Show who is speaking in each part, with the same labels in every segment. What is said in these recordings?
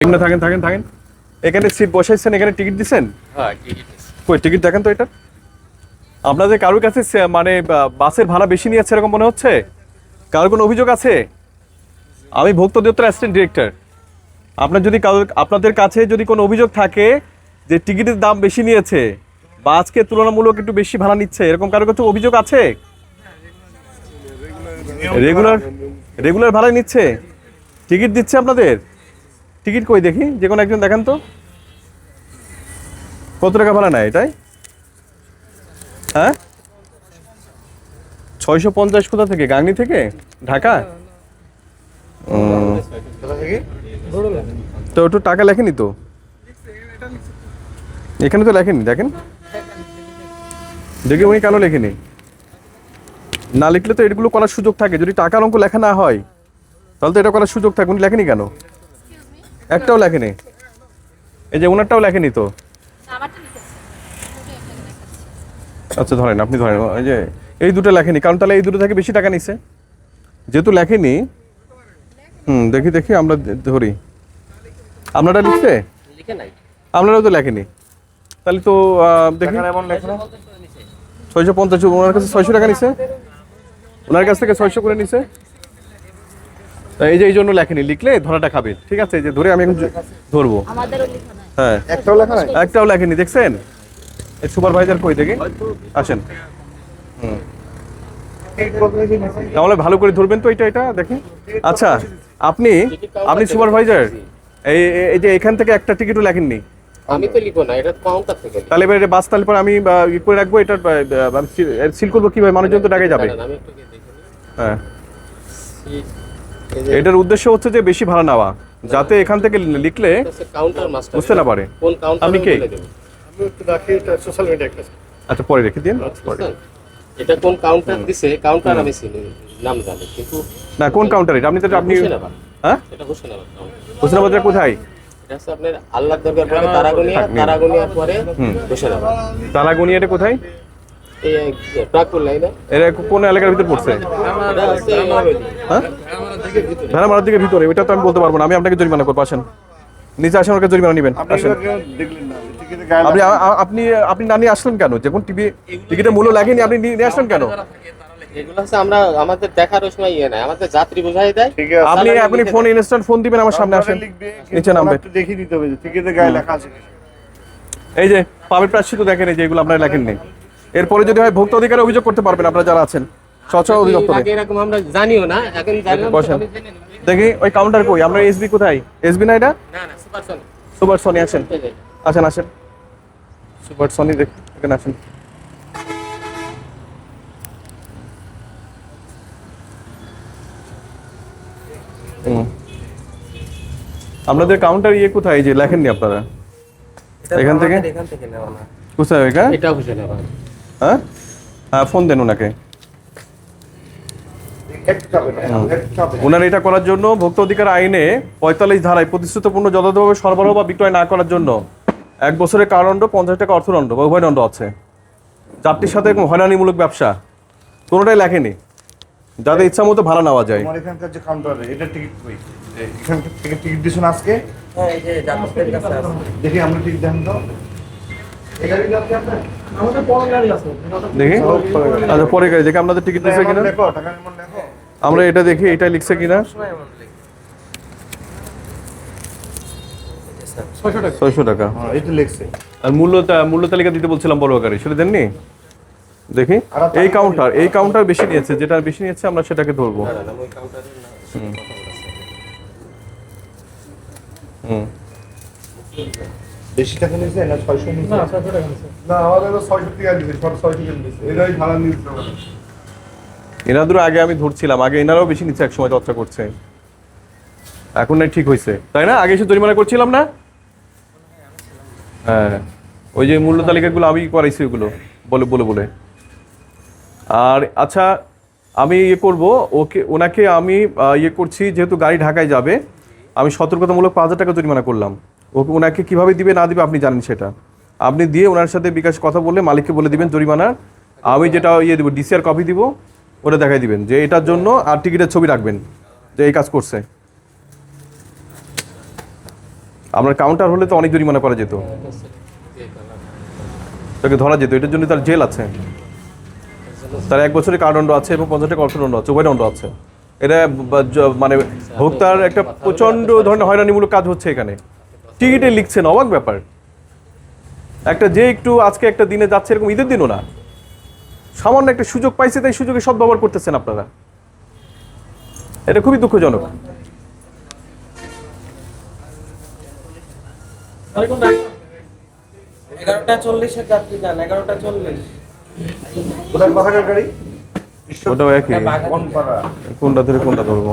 Speaker 1: এখানে থাকেন থাকেন থাকেন। এখানে সিট বসাইছেন এখানে টিকিট দিছেন?
Speaker 2: হ্যাঁ টিকিট
Speaker 1: কই টিকিট দেখেন তো এটা। আপনাদের কারোর কাছে মানে বাসের ভাড়া বেশি নিয়েছে এরকম মনে হচ্ছে? কারোর কোনো অভিযোগ আছে? আমি ভক্ত অধিদপ্তর অ্যাসিস্ট্যান্ট ডিরেক্টর আপনার যদি কারোর আপনাদের কাছে যদি কোনো অভিযোগ থাকে যে টিকিটের দাম বেশি নিয়েছে বা আজকে তুলনামূলক একটু বেশি ভাড়া নিচ্ছে এরকম কারোর কাছে অভিযোগ আছে? রেগুলার রেগুলার ভাড়া নিচ্ছে? টিকিট দিচ্ছে আপনাদের? টিকিট কই দেখি? যে কোনো একজন দেখান তো। কত টাকা ভাড়া নেয় এটাই? হ্যাঁ? ছয়শো পঞ্চাশ কোথা থেকে? গাংনি থেকে? ঢাকা? তো একটু টাকা লেখেনি তো? এখানে তো লেখেনি, দেখেন। দেখি উনি কেন লেখেনি? না লিখলে তো এগুলো করার সুযোগ থাকে। যদি টাকার অঙ্ক লেখা না হয়, তাহলে তো এটা করার সুযোগ থাকে। উনি লেখেনি কেন? একটাও লেখেনি? এই যে ওনারটাও লেখেনি তো? আচ্ছা ধরেন আপনি ধরেন এই যে এই দুটো লেখেনি কারণ তাহলে এই দুটো থেকে বেশি টাকা নিছে। যেহেতু লেখেনি হুম দেখি দেখি আমরা ধরি। আপনারা লিখছে?
Speaker 2: লিখে নাই।
Speaker 1: আপনারাও তো লেখেনি। তাহলে তো দেখি। ছয়শো পঞ্চাশ ওনার কাছে ছয়শো টাকা নিছে? ওনার কাছ থেকে ছয়শো করে নিছে? এই যে এই জন্য লেখেনি লিখলে ধরাটা খাবে। ঠিক আছে এই যে ধরে আমি এখন ধরবো। হ্যাঁ।
Speaker 3: একটাও লেখা
Speaker 1: একটাও লেখেনি দেখছেন? এই সুপারভাইজার কই দেখি? আসেন। হুম। তাহলে ভালো করে ধরবেন তো এটা এটা দেখেন আচ্ছা আপনি আপনি সুপারভাইজার এই এই- যে এখান থেকে একটা টিকিটও লেখেননি।
Speaker 2: আমি তো লিখব না এটা কাউন্টার থেকে
Speaker 1: তাহলে এবার এটা বাস তাহলে পরে আমি ই করে রাখব এটা সিল করব কীভাবে? মানুষজন তো ডাকে যাবে। হ্যাঁ। এটার উদ্দেশ্য হচ্ছে যে বেশি ভাড়া নেওয়া যাতে এখান থেকে লিখলে
Speaker 2: এটা কাউন্টার মাস্টার
Speaker 1: বুঝতে না পারে।
Speaker 2: কোন কাউন্টার
Speaker 1: আপনি কে?
Speaker 3: আমি একটু রাখি এটা সোশ্যাল মিডিয়া
Speaker 1: আচ্ছা পরে রেখে দিন পরে।
Speaker 2: এটা কোন কাউন্টার দিছে? কাউন্টার আমি চিনি নাম জানি কিন্তু
Speaker 1: না কোন কাউন্টার এটা? আপনি তো আপনি হ্যাঁ?
Speaker 2: এটা হোসেনাবাদ
Speaker 1: হোসেনাবাদের কোথায়?
Speaker 2: এটা হচ্ছে আপনার আল্লাহ দরবার পরে তারাগনিয়া তারাগনিয়ার পরে হোসেনাবাদ।
Speaker 1: তারাগনি এটা কোথায়? এটা কোন এলাকার ভিতর পড়ছে? হ্যাঁ? ভেড়ামারার দিকে ভিতরে ওইটা তো আমি বলতে পারব না আমি আপনাকে জরিমানা করব আসেন। নিচে আসেন ওকে জরিমানা নেবেন
Speaker 3: আপনি
Speaker 1: আসেন। আপনি আপনি আপনি না নিয়ে আসলেন কেন? যখন টিভি টিকিটের মূল্য লাগেনি আপনি নিয়ে আসলেন কেন?
Speaker 2: এগুলো হচ্ছে আমরা আমাদের দেখার সময় ইয়ে নাই আমাদের যাত্রী বোঝাই দেয়।
Speaker 1: আপনি আপনি ফোন ইনস্ট্যান্ট ফোন দিবেন আমার সামনে আসেন। নিচে নামবে।
Speaker 3: একটু দেখে নিতে হবে যে টিকিটে গায়ে লেখা আছে
Speaker 1: এই যে পাবের প্রাশ্চিত দেখেন এই যে এগুলো আপনারা লেখেননি। এরপরে যদি হয় ভোক্তা অধিকারে অভিযোগ করতে পারবেন আপনারা যারা আছেন। স্বচ্ছ অধিদপ্তরে।
Speaker 2: এরকম আমরা জানিও না এখন
Speaker 1: বসেন। দেখি ওই কাউন্টার কই? আমরা এসবি কোথায়? এসবি না এটা?
Speaker 2: না না সুপার সনি
Speaker 1: সুপার সনি আসেন। আসেন আসেন। সুপার সনি দেখ এখানে আসেন। হুম। আপনাদের কাউন্টার ইয়ে কোথায়? যে লেখেননি আপনারা? এখান থেকে?
Speaker 2: এখান থেকে নেওয়া না।
Speaker 1: কোথায় ওইটা?
Speaker 2: এটা হোসেনাবাদ
Speaker 1: হ্যাঁ? হ্যাঁ ফোন দেন ওনাকে।
Speaker 3: চাপে।
Speaker 1: ওনার এটা করার জন্য ভোক্তা অধিকার আইনে পঁয়তাল্লিশ ধারায় প্রতিশ্রুতপূর্ণ যথাযথভাবে সরবরাহ বা বিক্রয় না করার জন্য এক বছরের কারাদণ্ড পঞ্চাশ টাকা অর্থদণ্ড বা উভয় দণ্ড আছে। যাত্রীর সাথে হয়রানিমূলক ব্যবসা কোনোটাই লেখেনি। যাতে ইচ্ছা মতো ভাড়া নেওয়া যায়।
Speaker 3: আমার এখানকার যে কাউন্টারে এটা টিকিট কই? এখান থেকে টিকিট দিছেন আজকে?
Speaker 2: হ্যাঁ এই যে যাত্রীদের কাছে আছে।
Speaker 3: দেখি আমরা টিকিট দেন তো এটা কি আপনি আপনার
Speaker 1: দেখি। আচ্ছা পরে গাড়ি। দেখি আপনাদের টিকিট দিচ্ছে কিনা। আমরা এটা দেখি এটা লিখছে কিনা। ছয়শো টাকা।
Speaker 3: হ্যাঁ
Speaker 1: আর মূল্য মূল্য তালিকা দিতে বলছিলাম বড় আকারে। সেটা দেননি? দেখি। এই কাউন্টার এই কাউন্টার বেশি নিয়েছে। যেটা বেশি নিয়েছে আমরা সেটাকে ধরবো।
Speaker 2: ওই কাউন্টারের না
Speaker 1: হুম।
Speaker 3: বেশি টাকা নিয়েছে না ছয়শো নিয়েছে? না ছয়শো টাকা নিয়েছে। না ছয়শো টাকা দিয়েছে এটাই ভাড়া নিয়েছে
Speaker 1: এনাদের আগে আমি ধরছিলাম আগে এনারাও বেশি নিচ্ছে একসময় চর্চা করছে। এখন নাই ঠিক হয়েছে। তাই না? আগে এসে জরিমানা করছিলাম না? হ্যাঁ। ওই যে মূল্য তালিকাগুলো আমি করাইছি ওগুলো বলে বলে বলে। আর আচ্ছা আমি ইয়ে করব ওকে ওনাকে আমি ইয়ে করছি যেহেতু গাড়ি ঢাকায় যাবে আমি সতর্কতামূলক পাঁচ হাজার টাকা জরিমানা করলাম। ওনাকে কীভাবে দিবে না দিবে আপনি জানেন সেটা। আপনি দিয়ে ওনার সাথে বিকাশ কথা বললে মালিককে বলে দিবেন জরিমানার আমি যেটা ইয়ে দেবো ডিসিআর কপি দিব, ওটা দেখাই দিবেন যে এটার জন্য আর টিকিটের ছবি রাখবেন যে এই কাজ করছে। আপনার কাউন্টার হলে তো অনেক জরিমানা করা যেত। তাকে ধরা যেত, এটার জন্য তার জেল আছে। তার এক বছরের কারাদণ্ড আছে এবং পঞ্চাশ টাকা অর্থদণ্ড আছে, উভয় দণ্ড আছে। এটা মানে ভোক্তার একটা প্রচণ্ড ধরনের হয়রানিমূলক কাজ হচ্ছে এখানে। টিকিটে লিখছেন অবাক ব্যাপার। একটা যে একটু আজকে একটা দিনে যাচ্ছে এরকম ঈদের দিনও না। সামান্য একটা সুযোগ পাইছে তাই সুযোগে সদ্ব্যবহার করতেছেন আপনারা। এটা খুবই দুঃখজনক।
Speaker 4: এগারোটা চল্লিশের যাত্রী যান এগারোটা চল্লিশ।
Speaker 3: কোথায়? কোথাকার গাড়ি?
Speaker 1: ওটাও একই। কোনটা ধরে কোনটা ধরবো?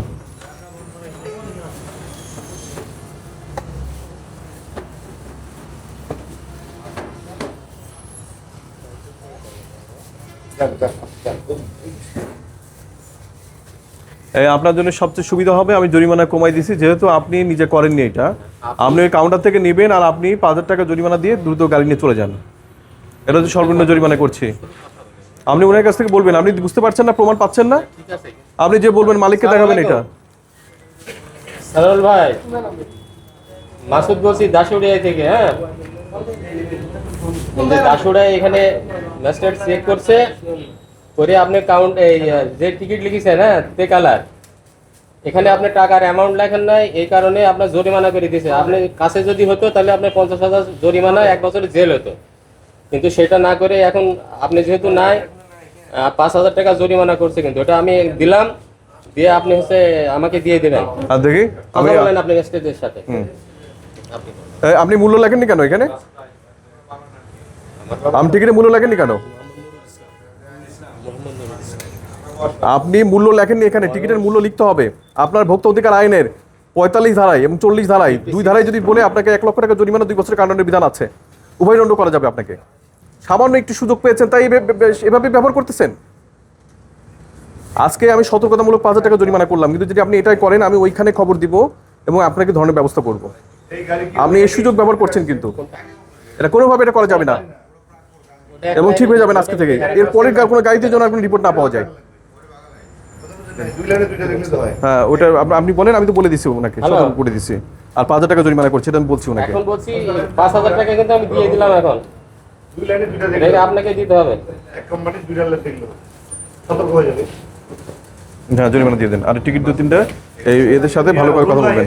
Speaker 1: আপনার জন্য সবচেয়ে সুবিধা হবে, আমি জরিমানা কমাই দিছি, যেহেতু আপনি নিজে করেননি এটা। আপনি ওই কাউন্টার থেকে নেবেন আর আপনি পাঁচ হাজার টাকা জরিমানা দিয়ে দ্রুত গাড়ি নিয়ে চলে যান। এটা হচ্ছে সর্বনিম্ন জরিমানা করছি। আপনি ওনার কাছ থেকে বলবেন, আপনি বুঝতে পারছেন না, প্রমাণ পাচ্ছেন না? আপনি যে বলবেন, মালিককে দেখাবেন এটা।
Speaker 2: সরল ভাই, মাসুদ বলছি দাসুড়িয়া থেকে হ্যাঁ? কিন্তু দাসুড়িয়া এখানে ম্যাজিস্ট্রেট চেক করছে। করে আপনি কাউন্ট এই যে টিকিট লিখেছেন হ্যাঁ তে কালার এখানে আপনি টাকার অ্যামাউন্ট লেখেন নাই এই কারণে আপনার জরিমানা করে দিয়েছে। আপনি কাছে যদি হতো তাহলে আপনার পঞ্চাশ হাজার জরিমানা এক বছরের জেল হতো। কিন্তু সেটা না করে এখন আপনি যেহেতু নাই পাঁচ হাজার টাকা জরিমানা করছে কিন্তু। ওটা আমি দিলাম দিয়ে আপনি হচ্ছে আমাকে দিয়ে দিলেন।
Speaker 1: আর দেখি
Speaker 2: কথা বলেন আপনি স্টেজের সাথে। আপনি
Speaker 1: আপনি মূল্য লেখেননি কেন এখানে? আম টিকিটে মূল্য লেখেননি কেন? আপনি মূল্য লেখেননি এখানে, টিকিটের মূল্য লিখতে হবে। আপনার ভোক্তা অধিকার আইনের পঁয়তাল্লিশ ধারায় এবং চল্লিশ ধারায়, দুই ধারায় যদি বলে আপনাকে এক লক্ষ টাকা জরিমানা, দুই বছরের কারণের বিধান আছে। উভয় দণ্ড করা যাবে আপনাকে। সামান্য একটু সুযোগ পেয়েছেন, তাই এভাবে- ব্যবহার করতেছেন? আজকে আমি সতর্কতামূলক পাঁচ হাজার টাকা জরিমানা করলাম, কিন্তু যদি আপনি এটাই করেন, আমি ওইখানে খবর দিব এবং আপনাকে ধরনের ব্যবস্থা করব। আপনি এই সুযোগ ব্যবহার করছেন কিন্তু। এটা কোনোভাবে এটা করা যাবে না। এবং ঠিক হয়ে যাবেন আজকে থেকে এর পরের গা- কোনো গাড়িতে যেন আর কোনো রিপোর্ট না পাওয়া যায়।
Speaker 3: হয়
Speaker 1: ওটা আপনি বলেন আমি তো বলে দিছি ওনাকে
Speaker 2: হ্যালো।
Speaker 1: সতর্ক করে দিছি। আর পাঁচ হাজার টাকা জরিমানা করছে এটা আমি বলছি ওনাকে।
Speaker 2: এখন বলছি পাঁচ হাজার টাকা কিন্তু আমি দিয়ে দিলাম এখন।
Speaker 3: দুই লাইনে দুইটা দেখলে
Speaker 2: আপনাকে দিতে হবে।
Speaker 3: এক কোম্পানি দুইটা লাইন দেখল সতর্ক হয়ে যাবে
Speaker 1: হ্যাঁ জরিমানা দিয়ে দেন। আর টিকিট দু তিনটা এই এদের সাথে ভালো করে কথা বলবেন।